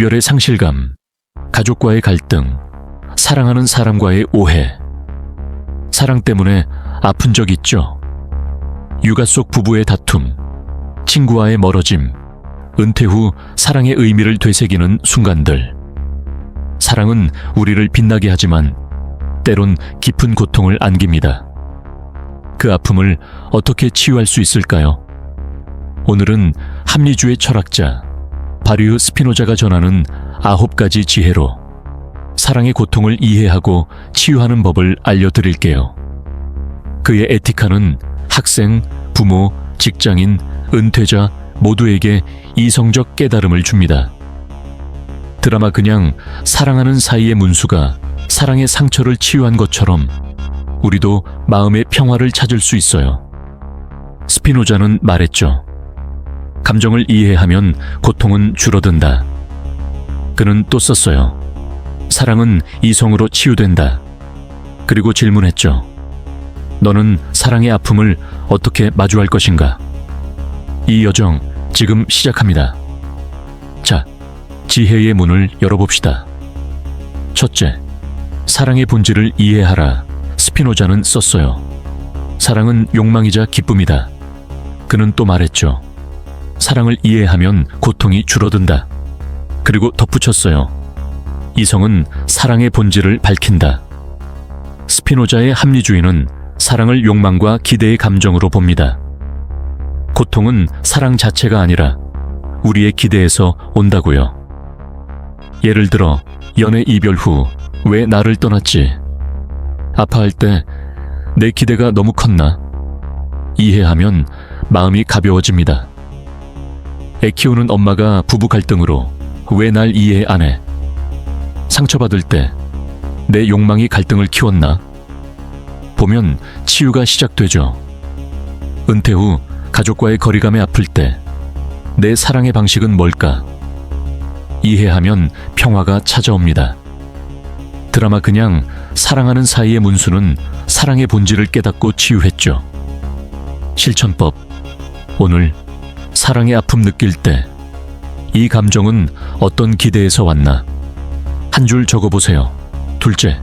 이별의 상실감, 가족과의 갈등, 사랑하는 사람과의 오해. 사랑 때문에 아픈 적 있죠? 육아 속 부부의 다툼, 친구와의 멀어짐, 은퇴 후 사랑의 의미를 되새기는 순간들. 사랑은 우리를 빛나게 하지만 때론 깊은 고통을 안깁니다. 그 아픔을 어떻게 치유할 수 있을까요? 오늘은 합리주의 철학자 바리우 스피노자가 전하는 아홉 가지 지혜로 사랑의 고통을 이해하고 치유하는 법을 알려드릴게요. 그의 에티카는 학생, 부모, 직장인, 은퇴자 모두에게 이성적 깨달음을 줍니다. 드라마 그냥 사랑하는 사이의 문수가 사랑의 상처를 치유한 것처럼 우리도 마음의 평화를 찾을 수 있어요. 스피노자는 말했죠. 감정을 이해하면 고통은 줄어든다. 그는 또 썼어요. 사랑은 이성으로 치유된다. 그리고 질문했죠. 너는 사랑의 아픔을 어떻게 마주할 것인가? 이 여정 지금 시작합니다. 자, 지혜의 문을 열어봅시다. 첫째, 사랑의 본질을 이해하라. 스피노자는 썼어요. 사랑은 욕망이자 기쁨이다. 그는 또 말했죠. 사랑을 이해하면 고통이 줄어든다. 그리고 덧붙였어요. 이성은 사랑의 본질을 밝힌다. 스피노자의 합리주의는 사랑을 욕망과 기대의 감정으로 봅니다. 고통은 사랑 자체가 아니라 우리의 기대에서 온다고요. 예를 들어 연애 이별 후 왜 나를 떠났지? 아파할 때 내 기대가 너무 컸나? 이해하면 마음이 가벼워집니다. 애 키우는 엄마가 부부 갈등으로 왜 날 이해 안 해? 상처받을 때 내 욕망이 갈등을 키웠나? 보면 치유가 시작되죠. 은퇴 후 가족과의 거리감에 아플 때 내 사랑의 방식은 뭘까? 이해하면 평화가 찾아옵니다. 드라마 그냥 사랑하는 사이의 문수는 사랑의 본질을 깨닫고 치유했죠. 실천법. 오늘 사랑의 아픔 느낄 때 이 감정은 어떤 기대에서 왔나? 한 줄 적어보세요. 둘째.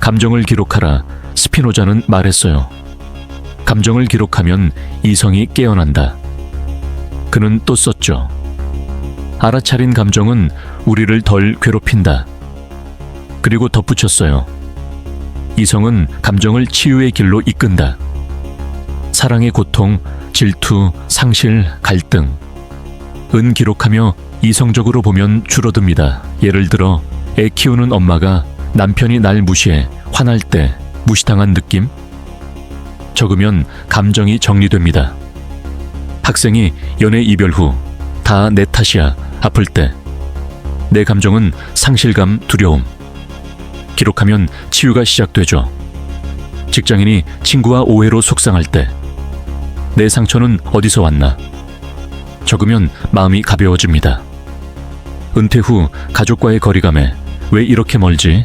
감정을 기록하라. 스피노자는 말했어요. 감정을 기록하면 이성이 깨어난다. 그는 또 썼죠. 알아차린 감정은 우리를 덜 괴롭힌다. 그리고 덧붙였어요. 이성은 감정을 치유의 길로 이끈다. 사랑의 고통, 질투, 상실, 갈등. 은 기록하며 이성적으로 보면 줄어듭니다. 예를 들어, 애 키우는 엄마가 남편이 날 무시해 화날 때 무시당한 느낌? 적으면 감정이 정리됩니다. 학생이 연애 이별 후 다 내 탓이야 아플 때 내 감정은 상실감, 두려움. 기록하면 치유가 시작되죠. 직장인이 친구와 오해로 속상할 때 내 상처는 어디서 왔나? 적으면 마음이 가벼워집니다. 은퇴 후 가족과의 거리감에 왜 이렇게 멀지?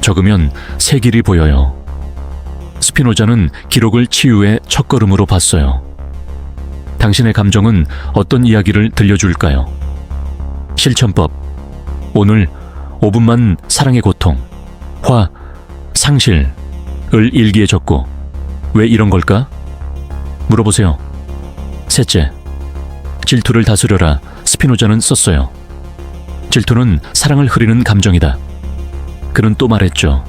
적으면 새 길이 보여요. 스피노자는 기록을 치유의 첫걸음으로 봤어요. 당신의 감정은 어떤 이야기를 들려줄까요? 실천법. 오늘 5분만 사랑의 고통, 화, 상실을 일기에 적고 왜 이런 걸까? 물어보세요. 셋째, 질투를 다스려라. 스피노자는 썼어요. 질투는 사랑을 흐리는 감정이다. 그는 또 말했죠.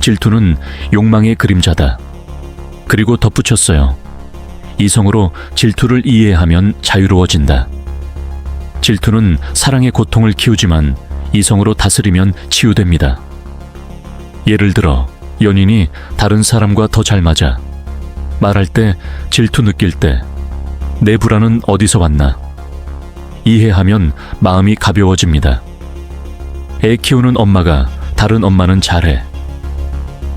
질투는 욕망의 그림자다. 그리고 덧붙였어요. 이성으로 질투를 이해하면 자유로워진다. 질투는 사랑의 고통을 키우지만 이성으로 다스리면 치유됩니다. 예를 들어, 연인이 다른 사람과 더 잘 맞아. 말할 때 질투 느낄 때 내 불안은 어디서 왔나? 이해하면 마음이 가벼워집니다. 애 키우는 엄마가 다른 엄마는 잘해.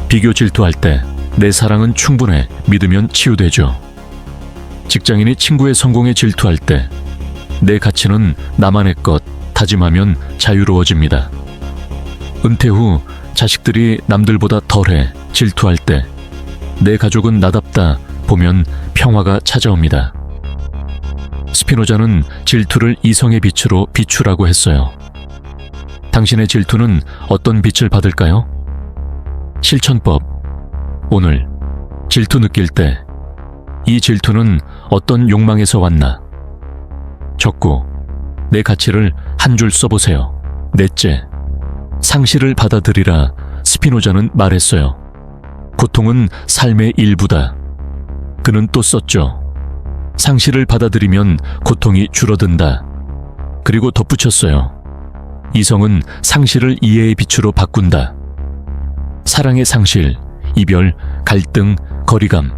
비교 질투할 때 내 사랑은 충분해 믿으면 치유되죠. 직장인이 친구의 성공에 질투할 때 내 가치는 나만의 것 다짐하면 자유로워집니다. 은퇴 후 자식들이 남들보다 덜해 질투할 때 내 가족은 나답다 보면 평화가 찾아옵니다. 스피노자는 질투를 이성의 빛으로 비추라고 했어요. 당신의 질투는 어떤 빛을 받을까요? 실천법. 오늘 질투 느낄 때 이 질투는 어떤 욕망에서 왔나? 적고 내 가치를 한 줄 써보세요. 넷째, 상실을 받아들이라 스피노자는 말했어요. 고통은 삶의 일부다. 그는 또 썼죠. 상실을 받아들이면 고통이 줄어든다. 그리고 덧붙였어요. 이성은 상실을 이해의 빛으로 바꾼다. 사랑의 상실, 이별, 갈등, 거리감.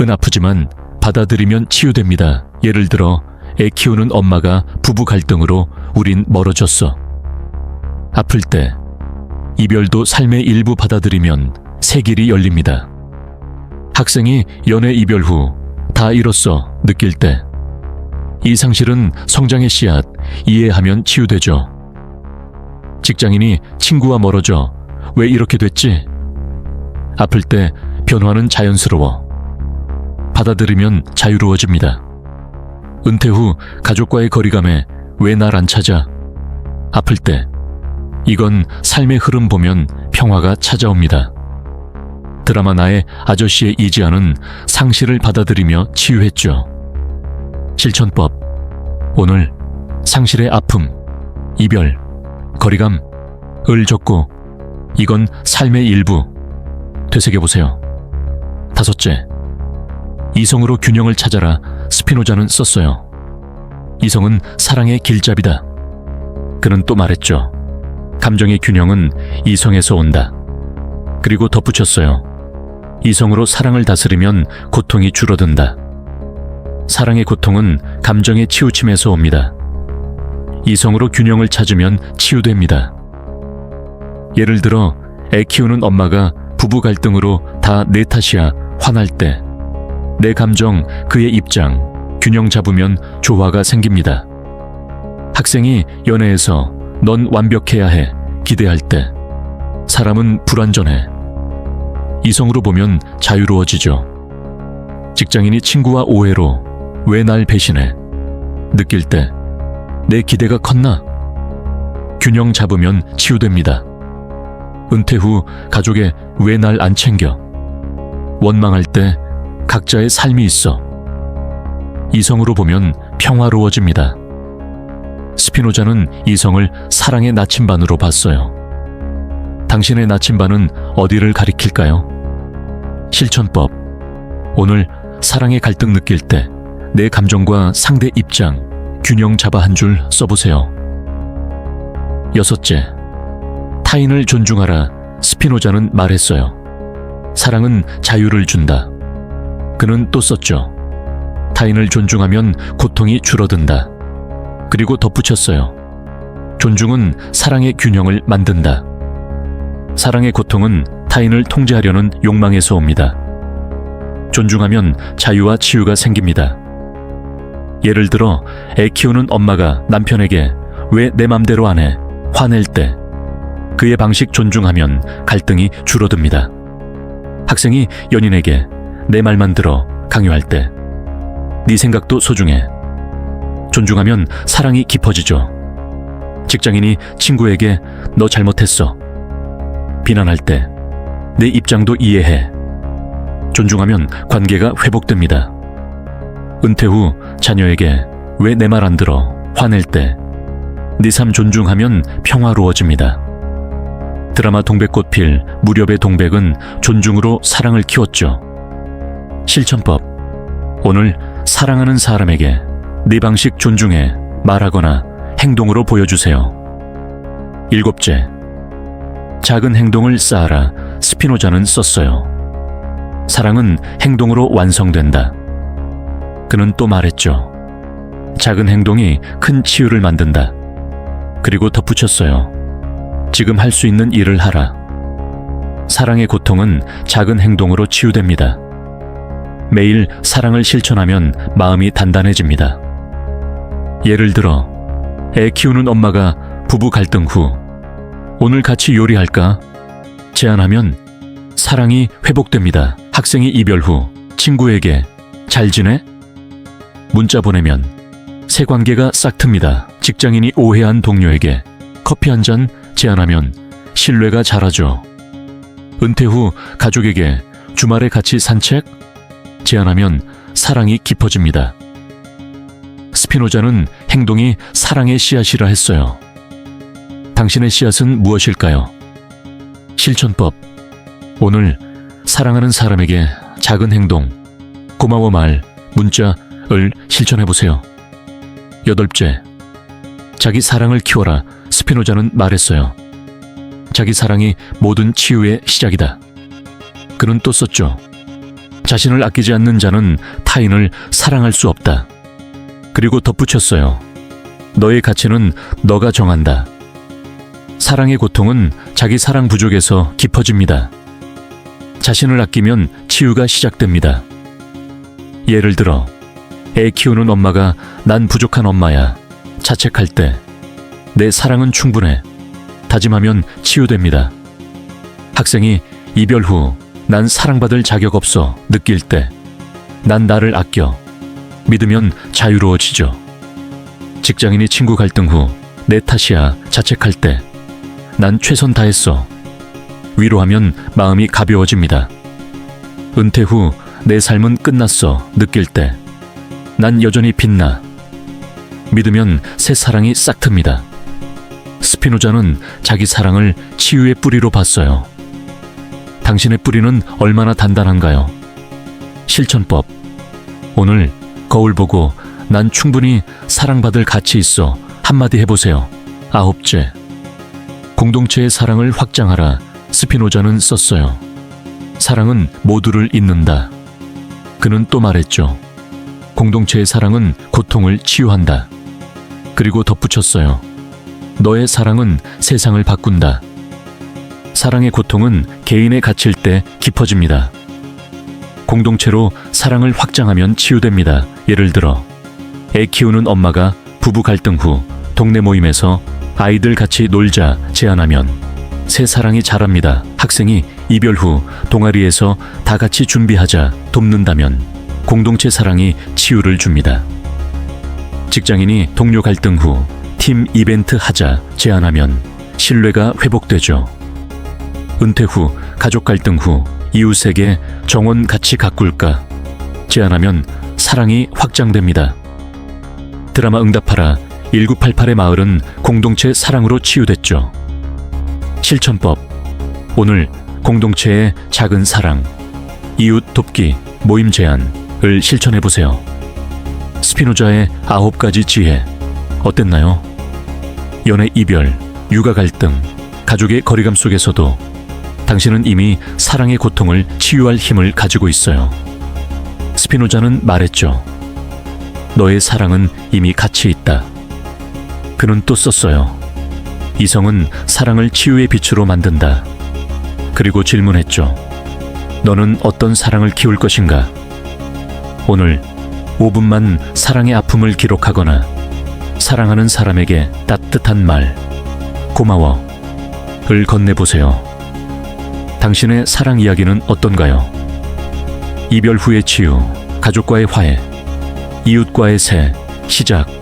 은 아프지만 받아들이면 치유됩니다. 예를 들어 애 키우는 엄마가 부부 갈등으로 우린 멀어졌어. 아플 때 이별도 삶의 일부 받아들이면 새 길이 열립니다. 학생이 연애 이별 후 다 잃었어 느낄 때 이 상실은 성장의 씨앗 이해하면 치유되죠. 직장인이 친구와 멀어져 왜 이렇게 됐지? 아플 때 변화는 자연스러워. 받아들이면 자유로워집니다. 은퇴 후 가족과의 거리감에 왜 날 안 찾아? 아플 때 이건 삶의 흐름 보면 평화가 찾아옵니다. 드라마 나의 아저씨의 이지아는 상실을 받아들이며 치유했죠. 실천법. 오늘 상실의 아픔, 이별, 거리감, 을 적고 이건 삶의 일부. 되새겨보세요. 다섯째. 이성으로 균형을 찾아라 스피노자는 썼어요. 이성은 사랑의 길잡이다. 그는 또 말했죠. 감정의 균형은 이성에서 온다. 그리고 덧붙였어요. 이성으로 사랑을 다스리면 고통이 줄어든다. 사랑의 고통은 감정의 치우침에서 옵니다. 이성으로 균형을 찾으면 치유됩니다. 예를 들어 애 키우는 엄마가 부부 갈등으로 다 내 탓이야 화날 때 내 감정, 그의 입장, 균형 잡으면 조화가 생깁니다. 학생이 연애에서 넌 완벽해야 해 기대할 때 사람은 불완전해. 이성으로 보면 자유로워지죠. 직장인이 친구와 오해로 왜 날 배신해? 느낄 때 내 기대가 컸나? 균형 잡으면 치유됩니다. 은퇴 후 가족에 왜 날 안 챙겨? 원망할 때 각자의 삶이 있어. 이성으로 보면 평화로워집니다. 스피노자는 이성을 사랑의 나침반으로 봤어요. 당신의 나침반은 어디를 가리킬까요? 실천법. 오늘 사랑의 갈등 느낄 때 내 감정과 상대 입장, 균형 잡아 한 줄 써보세요. 여섯째. 타인을 존중하라 스피노자는 말했어요. 사랑은 자유를 준다. 그는 또 썼죠. 타인을 존중하면 고통이 줄어든다. 그리고 덧붙였어요. 존중은 사랑의 균형을 만든다. 사랑의 고통은 타인을 통제하려는 욕망에서 옵니다. 존중하면 자유와 치유가 생깁니다. 예를 들어 애 키우는 엄마가 남편에게 왜 내 맘대로 안 해? 화낼 때 그의 방식 존중하면 갈등이 줄어듭니다. 학생이 연인에게 내 말만 들어 강요할 때 네 생각도 소중해. 존중하면 사랑이 깊어지죠. 직장인이 친구에게 너 잘못했어. 비난할 때 내 입장도 이해해. 존중하면 관계가 회복됩니다. 은퇴 후 자녀에게 왜 내 말 안 들어 화낼 때 네 삶 존중하면 평화로워집니다. 드라마 동백꽃 필 무렵의 동백은 존중으로 사랑을 키웠죠. 실천법. 오늘 사랑하는 사람에게 네 방식 존중해 말하거나 행동으로 보여주세요. 일곱째. 작은 행동을 쌓아라 스피노자는 썼어요. 사랑은 행동으로 완성된다. 그는 또 말했죠. 작은 행동이 큰 치유를 만든다. 그리고 덧붙였어요. 지금 할 수 있는 일을 하라. 사랑의 고통은 작은 행동으로 치유됩니다. 매일 사랑을 실천하면 마음이 단단해집니다. 예를 들어, 애 키우는 엄마가 부부 갈등 후, 오늘 같이 요리할까? 제안하면 사랑이 회복됩니다. 학생이 이별 후 친구에게 잘 지내? 문자 보내면 새 관계가 싹 틉니다. 직장인이 오해한 동료에게 커피 한 잔 제안하면 신뢰가 자라죠. 은퇴 후 가족에게 주말에 같이 산책 제안하면 사랑이 깊어집니다. 스피노자는 행동이 사랑의 씨앗이라 했어요. 당신의 씨앗은 무엇일까요? 실천법. 오늘 사랑하는 사람에게 작은 행동, 고마워 말, 문자를 실천해 보세요. 여덟째. 자기 사랑을 키워라. 스피노자는 말했어요. 자기 사랑이 모든 치유의 시작이다. 그는 또 썼죠. 자신을 아끼지 않는 자는 타인을 사랑할 수 없다. 그리고 덧붙였어요. 너의 가치는 너가 정한다. 사랑의 고통은 자기 사랑 부족에서 깊어집니다. 자신을 아끼면 치유가 시작됩니다. 예를 들어, 애 키우는 엄마가 난 부족한 엄마야. 자책할 때, 내 사랑은 충분해. 다짐하면 치유됩니다. 학생이 이별 후 난 사랑받을 자격 없어 느낄 때, 난 나를 아껴. 믿으면 자유로워지죠. 직장인이 친구 갈등 후 내 탓이야 자책할 때, 난 최선 다했어. 위로하면 마음이 가벼워집니다. 은퇴 후 내 삶은 끝났어 느낄 때, 난 여전히 빛나. 믿으면 새 사랑이 싹 틉니다. 스피노자는 자기 사랑을 치유의 뿌리로 봤어요. 당신의 뿌리는 얼마나 단단한가요? 실천법. 오늘 거울 보고 난 충분히 사랑받을 가치 있어 한마디 해보세요. 아홉째. 공동체의 사랑을 확장하라. 스피노자는 썼어요. 사랑은 모두를 잇는다. 그는 또 말했죠. 공동체의 사랑은 고통을 치유한다. 그리고 덧붙였어요. 너의 사랑은 세상을 바꾼다. 사랑의 고통은 개인에 갇힐 때 깊어집니다. 공동체로 사랑을 확장하면 치유됩니다. 예를 들어, 애 키우는 엄마가 부부 갈등 후 동네 모임에서 아이들 같이 놀자 제안하면 새 사랑이 자랍니다. 학생이 이별 후 동아리에서 다 같이 준비하자 돕는다면 공동체 사랑이 치유를 줍니다. 직장인이 동료 갈등 후 팀 이벤트 하자 제안하면 신뢰가 회복되죠. 은퇴 후 가족 갈등 후 이웃에게 정원 같이 가꿀까 제안하면 사랑이 확장됩니다. 드라마 응답하라 1988의 마을은 공동체 사랑으로 치유됐죠. 실천법 오늘 공동체의 작은 사랑 이웃 돕기 모임 제안을 실천해 보세요. 스피노자의 아홉 가지 지혜 어땠나요? 연애 이별, 육아 갈등, 가족의 거리감 속에서도 당신은 이미 사랑의 고통을 치유할 힘을 가지고 있어요. 스피노자는 말했죠. 너의 사랑은 이미 가치 있다. 그는 또 썼어요. 이성은 사랑을 치유의 빛으로 만든다. 그리고 질문했죠. 너는 어떤 사랑을 키울 것인가? 오늘 5분만 사랑의 아픔을 기록하거나 사랑하는 사람에게 따뜻한 말, 고마워, 을 건네보세요. 당신의 사랑 이야기는 어떤가요? 이별 후의 치유, 가족과의 화해, 이웃과의 새, 시작.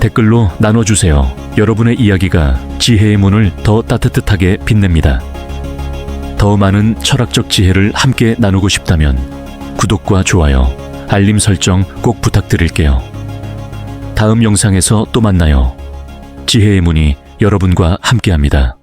댓글로 나눠주세요. 여러분의 이야기가 지혜의 문을 더 따뜻하게 빛냅니다. 더 많은 철학적 지혜를 함께 나누고 싶다면 구독과 좋아요, 알림 설정 꼭 부탁드릴게요. 다음 영상에서 또 만나요. 지혜의 문이 여러분과 함께합니다.